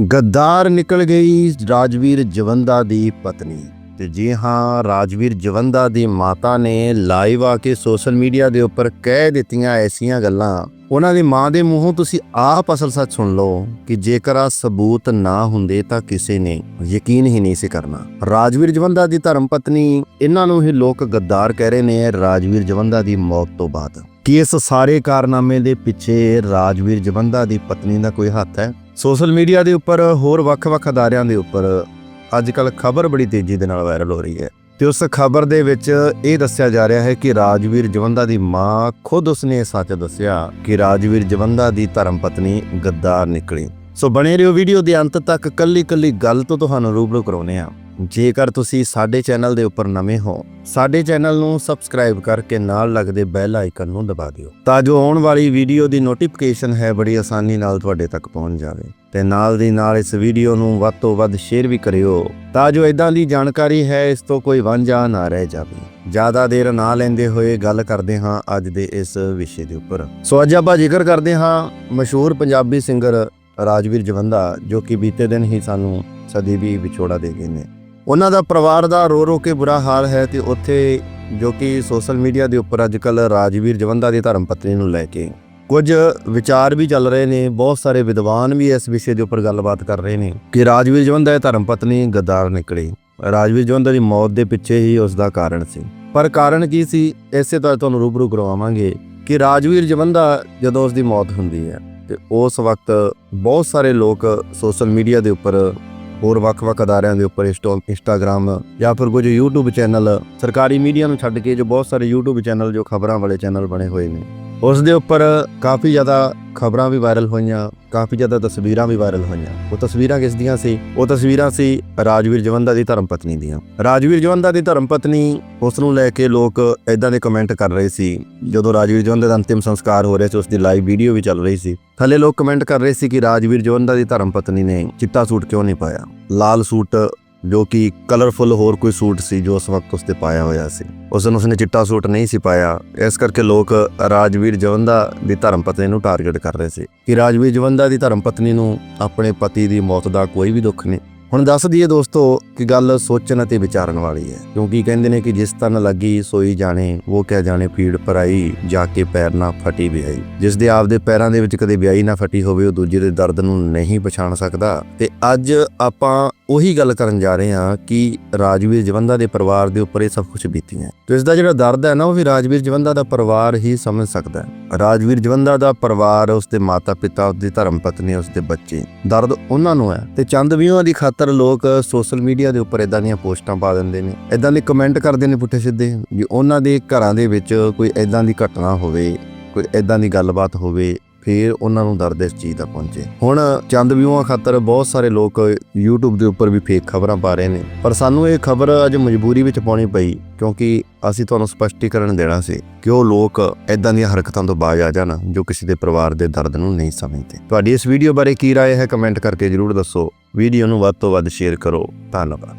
ਗੱਦਾਰ ਨਿਕਲ ਗਈ ਰਾਜਵੀਰ ਜਵੰਦਾ ਦੀ ਪਤਨੀ। ਤੇ ਜੀ ਹਾਂ, ਰਾਜਵੀਰ ਜਵੰਦਾ ਦੀ ਮਾਤਾ ਨੇ ਲਾਈਵ ਆ ਕੇ ਸੋਸ਼ਲ ਮੀਡੀਆ ਦੇ ਉੱਪਰ ਕਹਿ ਦਿੱਤੀਆਂ ਐਸੀਆਂ ਗੱਲਾਂ। ਉਹਨਾਂ ਦੀ ਮਾਂ ਦੇ ਮੂੰਹੋਂ ਤੁਸੀਂ ਆਪ ਅਸਲ ਸੱਚ ਸੁਣ ਲਓ ਕਿ ਜੇਕਰ ਆ ਸਬੂਤ ਨਾ ਹੁੰਦੇ ਤਾਂ ਕਿਸੇ ਨੇ ਯਕੀਨ ਹੀ ਨਹੀਂ ਸੀ ਕਰਨਾ। ਰਾਜਵੀਰ ਜਵੰਦਾ ਦੀ ਧਰਮ ਪਤਨੀ, ਇਹਨਾਂ ਨੂੰ ਹੀ ਲੋਕ ਗੱਦਾਰ ਕਹਿ ਰਹੇ ਨੇ ਰਾਜਵੀਰ ਜਵੰਦਾ ਦੀ ਮੌਤ ਤੋਂ ਬਾਅਦ। ਕਿ ਇਸ ਸਾਰੇ ਕਾਰਨਾਮੇ ਦੇ ਪਿੱਛੇ ਰਾਜਵੀਰ ਜਵੰਦਾ ਦੀ ਪਤਨੀ ਦਾ ਕੋਈ ਹੱਥ ਹੈ? ਸੋਸ਼ਲ ਮੀਡੀਆ ਦੇ ਉੱਪਰ ਹੋਰ ਵੱਖ-ਵੱਖ ਅਦਾਰਿਆਂ ਦੇ ਉੱਪਰ ਅੱਜ ਕੱਲ ਖਬਰ ਬੜੀ ਤੇਜ਼ੀ ਦੇ ਨਾਲ ਵਾਇਰਲ ਹੋ ਰਹੀ ਹੈ ਤੇ ਉਸ ਖਬਰ ਦੇ ਵਿੱਚ ਇਹ ਦੱਸਿਆ ਜਾ ਰਿਹਾ ਹੈ ਕਿ ਰਾਜਵੀਰ ਜਵੰਦਾ ਦੀ ਮਾਂ ਖੁਦ ਉਸਨੇ ਇਹ ਸੱਚ ਦੱਸਿਆ ਕਿ ਰਾਜਵੀਰ ਜਵੰਦਾ ਦੀ ਧਰਮ ਪਤਨੀ ਗੱਦਾਰ ਨਿਕਲੀ। ਸੋ ਬਣੇ ਰਹੋ ਵੀਡੀਓ ਦੇ ਅੰਤ ਤੱਕ ਕੱਲੀ ਕੱਲੀ ਗੱਲ ਤੋਂ ਤੁਹਾਨੂੰ ਰੂਬਰੂ ਕਰਾਉਨੇ ਆ ਜੇਕਰ ਤੁਸੀਂ ਸਾਡੇ ਚੈਨਲ ਦੇ ਉੱਪਰ ਨਵੇਂ ਹੋ, ਸਾਡੇ ਚੈਨਲ ਨੂੰ ਸਬਸਕ੍ਰਾਈਬ ਕਰਕੇ ਨਾਲ ਲੱਗਦੇ ਬੈਲ ਆਈਕਨ ਨੂੰ ਦਬਾ ਦਿਓ, ਤਾਂ ਜੋ ਆਉਣ ਵਾਲੀ ਵੀਡੀਓ ਦੀ ਨੋਟੀਫਿਕੇਸ਼ਨ ਹੈ ਬੜੀ ਆਸਾਨੀ ਨਾਲ ਤੁਹਾਡੇ ਤੱਕ ਪਹੁੰਚ ਜਾਵੇ। ਤੇ ਨਾਲ ਦੀ ਨਾਲ ਇਸ ਵੀਡੀਓ ਨੂੰ ਵੱਧ ਤੋਂ ਵੱਧ ਸ਼ੇਅਰ ਵੀ ਕਰਿਓ, ਤਾਂ ਜੋ ਇਦਾਂ ਦੀ ਜਾਣਕਾਰੀ ਹੈ ਇਸ ਤੋਂ ਕੋਈ ਵਾਂਝਾ ਨਾ ਰਹਿ ਜਾਵੇ। ਜ਼ਿਆਦਾ ਦੇਰ ਨਾ ਲੈਂਦੇ ਹੋਏ ਗੱਲ ਕਰਦੇ ਹਾਂ ਅੱਜ ਦੇ ਇਸ ਵਿਸ਼ੇ ਦੇ ਉੱਪਰ। ਸੋ ਅੱਜ ਆਪਾਂ ਜ਼ਿਕਰ ਕਰਦੇ ਹਾਂ ਮਸ਼ਹੂਰ ਪੰਜਾਬੀ ਸਿੰਗਰ ਰਾਜਵੀਰ ਜਵੰਦਾ, ਜੋ ਕਿ ਬੀਤੇ ਦਿਨ ਹੀ ਸਾਨੂੰ ਸਦੀ ਵੀ ਵਿਛੋੜਾ ਦੇ ਗਏ ਨੇ। ਉਹਨਾਂ ਦਾ ਪਰਿਵਾਰ ਦਾ ਰੋ ਰੋ ਕੇ ਬੁਰਾ ਹਾਲ ਹੈ ਤੇ ਉੱਥੇ ਜੋ ਕਿ ਸੋਸ਼ਲ ਮੀਡੀਆ ਦੇ ਉੱਪਰ ਅੱਜਕੱਲ ਰਾਜਵੀਰ ਜਵੰਦਾ ਦੀ ਧਰਮ ਪਤਨੀ ਨੂੰ ਲੈ ਕੇ ਕੁਝ ਵਿਚਾਰ ਵੀ ਚੱਲ ਰਹੇ ਨੇ, ਬਹੁਤ ਸਾਰੇ ਵਿਦਵਾਨ ਵੀ ਇਸ ਵਿਸ਼ੇ ਦੇ ਉੱਪਰ ਗੱਲਬਾਤ ਕਰ ਰਹੇ ਨੇ ਕਿ ਰਾਜਵੀਰ ਜਵੰਦਾ ਦੀ ਧਰਮ ਪਤਨੀ ਗੱਦਾਰ ਨਿਕਲੀ। ਰਾਜਵੀਰ ਜਵੰਦਾ ਦੀ ਮੌਤ ਦੇ ਪਿੱਛੇ ਹੀ ਉਸ ਦਾ ਕਾਰਨ ਸੀ। ਪਰ ਕਾਰਨ ਕੀ ਸੀ? ਇਸੇ ਤਰ੍ਹਾਂ ਤੁਹਾਨੂੰ ਰੂਬਰੂ ਕਰਵਾਵਾਂਗੇ ਕਿ ਰਾਜਵੀਰ ਜਵੰਦਾ ਜਦੋਂ ਉਸ ਦੀ ਮੌਤ ਹੁੰਦੀ ਹੈ ਤੇ ਉਸ ਵਕਤ ਬਹੁਤ ਸਾਰੇ ਲੋਕ ਸੋਸ਼ਲ ਮੀਡੀਆ ਦੇ ਉੱਪਰ ਹੋਰ ਵੱਖ-ਵੱਖ ਅਦਾਰਿਆਂ ਦੇ ਉੱਪਰ ਇੰਸਟਾ ਇੰਸਟਾਗ੍ਰam ਜਾਂ ਫਿਰ ਕੁਝ YouTube ਚੈਨਲ, ਸਰਕਾਰੀ ਮੀਡੀਆ ਨੂੰ ਛੱਡ ਕੇ ਜੋ ਬਹੁਤ ਸਾਰੇ YouTube ਚੈਨਲ, ਜੋ ਖਬਰਾਂ ਵਾਲੇ ਚੈਨਲ ਬਣੇ ਹੋਏ ਨੇ। ਉਸ ਦੇ ਉੱਪਰ ਕਾਫੀ ਜ਼ਿਆਦਾ ਖਬਰਾਂ ਵੀ ਵਾਇਰਲ ਹੋਈਆਂ, ਕਾਫੀ ਜ਼ਿਆਦਾ ਤਸਵੀਰਾਂ ਵੀ ਵਾਇਰਲ ਹੋਈਆਂ। ਉਹ ਤਸਵੀਰਾਂ ਕਿਸ ਦੀਆਂ ਸੀ? ਉਹ ਤਸਵੀਰਾਂ ਸੀ ਰਾਜਵੀਰ ਜਵੰਦਾ ਦੀ ਧਰਮ ਪਤਨੀ ਦੀਆਂ। ਰਾਜਵੀਰ ਜਵੰਦਾ ਦੀ ਧਰਮ ਪਤਨੀ ਉਸ ਨੂੰ ਲੈ ਕੇ ਲੋਕ ਇਦਾਂ ਦੇ ਕਮੈਂਟ ਕਰ ਰਹੇ ਸੀ, ਜਦੋਂ ਰਾਜਵੀਰ ਜਵੰਦਾ ਦਾ ਅੰਤਿਮ ਸੰਸਕਾਰ ਹੋ ਰਿਹਾ ਸੀ, ਉਸ ਦੀ ਲਾਈਵ ਵੀਡੀਓ ਵੀ ਚੱਲ ਰਹੀ ਸੀ। ਥੱਲੇ ਲੋਕ ਕਮੈਂਟ ਕਰ ਰਹੇ ਸੀ ਕਿ ਰਾਜਵੀਰ ਜਵੰਦਾ ਦੀ ਧਰਮ ਪਤਨੀ ਨੇ ਚਿੱਟਾ ਸੂਟ ਕਿਉਂ ਨਹੀਂ ਪਾਇਆ? ਲਾਲ ਸੂਟ ਜੋ ਕਿ ਕਲਰਫੁਲ ਹੋਰ ਕੋਈ ਸੂਟ ਸੀ ਜੋ ਉਸ ਵਕਤ ਉਸ ਪਾਇਆ ਹੋਇਆ ਸੀ। ਉਸ ਦਿਨ ਉਸਨੇ ਚਿੱਟਾ ਸੂਟ ਨਹੀਂ ਸੀ ਪਾਇਆ। ਇਸ ਕਰਕੇ ਲੋਕ ਰਾਜਵੀਰ ਜਵੰਦਾ ਦੀ ਧਰਮ ਪਤਨੀ ਨੂੰ ਟਾਰਗੇਟ ਕਰ ਰਹੇ ਸੀ ਕਿ ਰਾਜਵੀਰ ਜਵੰਦਾ ਦੀ ਧਰਮ ਪਤਨੀ ਨੂੰ ਆਪਣੇ ਪਤੀ ਦੀ ਮੌਤ ਦਾ ਕੋਈ ਵੀ ਦੁੱਖ ਨਹੀਂ। ਹੁਣ ਦੱਸ ਦਈਏ ਦੋਸਤੋ ਕਿ ਗੱਲ ਸੋਚਣ ਅਤੇ ਵਿਚਾਰਨ ਵਾਲੀ ਹੈ। ਕਿਉਂਕਿ ਕਹਿੰਦੇ ਨੇ ਕਿ ਜਿਸ ਤਨ ਲੱਗੀ ਸੋਈ ਜਾਣੇ, ਉਹ ਕਹਿ ਜਾਣੇ ਫੀੜ ਪਰਾਈ ਜਾ ਕੇ ਪੈਰ ਨਾ ਫਟੀ ਵਿਆਈ ਜਿਸ ਦੇ ਆਪਦੇ ਪੈਰਾਂ ਦੇ ਵਿੱਚ ਕਦੇ ਵਿਆਹੀ ਨਾ ਫਟੀ ਹੋਵੇ, ਉਹ ਦੂਜੇ ਦੇ ਦਰਦ ਨੂੰ ਨਹੀਂ ਪਛਾਣ ਸਕਦਾ। ਤੇ ਅੱਜ ਆਪਾਂ ਉਹੀ ਗੱਲ ਕਰਨ ਜਾ ਰਹੇ ਹਾਂ ਕਿ ਰਾਜਵੀਰ ਜਵੰਦਾ ਦੇ ਪਰਿਵਾਰ ਦੇ ਉੱਪਰ ਇਹ ਸਭ ਕੁਝ ਬੀਤੀਆਂ। ਤੇ ਇਸ ਦਾ ਜਿਹੜਾ ਦਰਦ ਹੈ ਨਾ, ਉਹ ਵੀ ਰਾਜਵੀਰ ਜਵੰਦਾ ਦਾ ਪਰਿਵਾਰ ਹੀ ਸਮਝ ਸਕਦਾ ਹੈ। ਰਾਜਵੀਰ ਜਵੰਦਾ ਦਾ ਪਰਿਵਾਰ ਉਸਦੇ ਮਾਤਾ ਪਿਤਾ ਉਸਦੀ ਧਰਮ ਪਤਨੀ ਉਸਦੇ ਬੱਚੇ, ਦਰਦ ਉਹਨਾਂ ਨੂੰ ਹੈ। ਤੇ ਚੰਦ ਵਿਊਆਂ ਦੀ ਖਾਤਰ ਲੋਕ ਸੋਸ਼ਲ ਮੀਡੀਆ ਦੇ ਉੱਪਰ ਇਦਾਂ ਦੀਆਂ ਪੋਸਟਾਂ ਪਾ ਦਿੰਦੇ ਨੇ। ਇਦਾਂ ਦੇ ਕਮੈਂਟ ਕਰਦੇ ਨੇ ਪੁੱਠੇ ਸਿੱਧੇ, ਵੀ ਉਹਨਾਂ ਦੇ ਘਰਾਂ ਦੇ ਵਿੱਚ ਕੋਈ ਇਦਾਂ ਦੀ ਘਟਨਾ ਹੋਵੇ, ਕੋਈ ਇਦਾਂ ਦੀ ਗੱਲਬਾਤ ਹੋਵੇ ਫਿਰ ਉਹਨਾਂ ਨੂੰ ਦਰਦ ਇਸ ਚੀਜ਼ ਦਾ ਪਹੁੰਚੇ ਹੁਣ ਚੰਦ ਵਿਊਆਂ ਖਾਤਰ ਬਹੁਤ ਸਾਰੇ ਲੋਕ YouTube ਦੇ ਉੱਪਰ ਵੀ ਫੇਕ ਖਬਰਾਂ ਪਾ ਰਹੇ ਨੇ ਪਰ ਸਾਨੂੰ ਇਹ ਖਬਰ ਅੱਜ ਮਜਬੂਰੀ ਵਿੱਚ ਪਾਉਣੀ ਪਈ ਕਿਉਂਕਿ ਅਸੀਂ ਤੁਹਾਨੂੰ ਸਪਸ਼ਟੀਕਰਨ ਦੇਣਾ ਸੀ ਕਿ ਉਹ ਲੋਕ ਇਦਾਂ ਦੀਆਂ ਹਰਕਤਾਂ ਤੋਂ ਬਾਜ਼ ਆ ਜਾਣ ਜੋ ਕਿਸੇ ਦੇ ਪਰਿਵਾਰ ਦੇ ਦਰਦ ਨੂੰ ਨਹੀਂ ਸਮਝਦੇ ਤੁਹਾਡੀ ਇਸ ਵੀਡੀਓ ਬਾਰੇ ਕੀ رائے ਹੈ ਕਮੈਂਟ ਕਰਕੇ ਜਰੂਰ ਦੱਸੋ ਵੀਡੀਓ ਨੂੰ ਵੱਧ ਤੋਂ ਵੱਧ ਸ਼ੇਅਰ ਕਰੋ ਧੰਨਵਾਦ